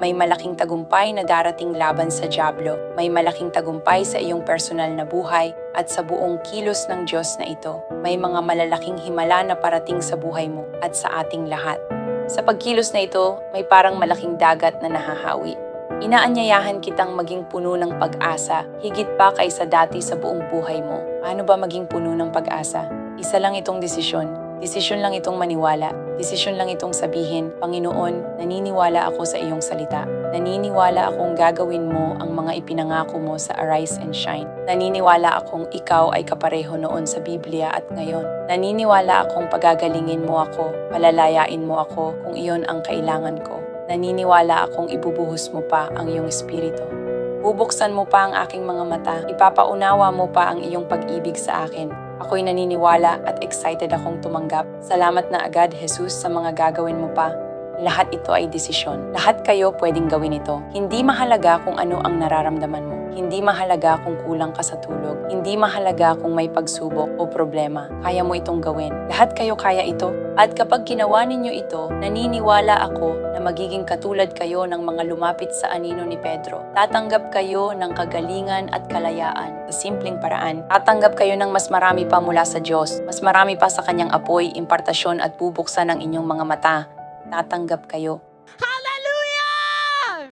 May malaking tagumpay na darating laban sa Diablo. May malaking tagumpay sa iyong personal na buhay at sa buong kilos ng Diyos na ito. May mga malalaking himala na parating sa buhay mo at sa ating lahat. Sa pagkilos na ito, may parang malaking dagat na nahahawi. Inaanyayahan kitang maging puno ng pag-asa, higit pa kaysa dati sa buong buhay mo. Paano ba maging puno ng pag-asa? Isa lang itong desisyon. Desisyon lang itong maniwala. Desisyon lang itong sabihin, Panginoon, naniniwala ako sa iyong salita. Naniniwala akong gagawin mo ang mga ipinangako mo sa Arise and Shine. Naniniwala akong ikaw ay kapareho noon sa Biblia at ngayon. Naniniwala akong pagagalingin mo ako, palalayain mo ako kung iyon ang kailangan ko. Naniniwala akong ibubuhos mo pa ang iyong espiritu. Bubuksan mo pa ang aking mga mata, ipapaunawa mo pa ang iyong pag-ibig sa akin. Ako'y naniniwala at excited akong tumanggap. Salamat na agad, Jesus, sa mga gagawin mo pa. Lahat ito ay desisyon. Lahat kayo pwedeng gawin ito. Hindi mahalaga kung ano ang nararamdaman mo. Hindi mahalaga kung kulang ka sa tulog. Hindi mahalaga kung may pagsubok o problema. Kaya mo itong gawin. Lahat kayo kaya ito. At kapag ginawa ninyo ito, naniniwala ako na magiging katulad kayo ng mga lumapit sa anino ni Pedro. Tatanggap kayo ng kagalingan at kalayaan sa simpleng paraan. Tatanggap kayo ng mas marami pa mula sa Diyos. Mas marami pa sa kanyang apoy, impartasyon at bubuksan ng inyong mga mata. Tatanggap kayo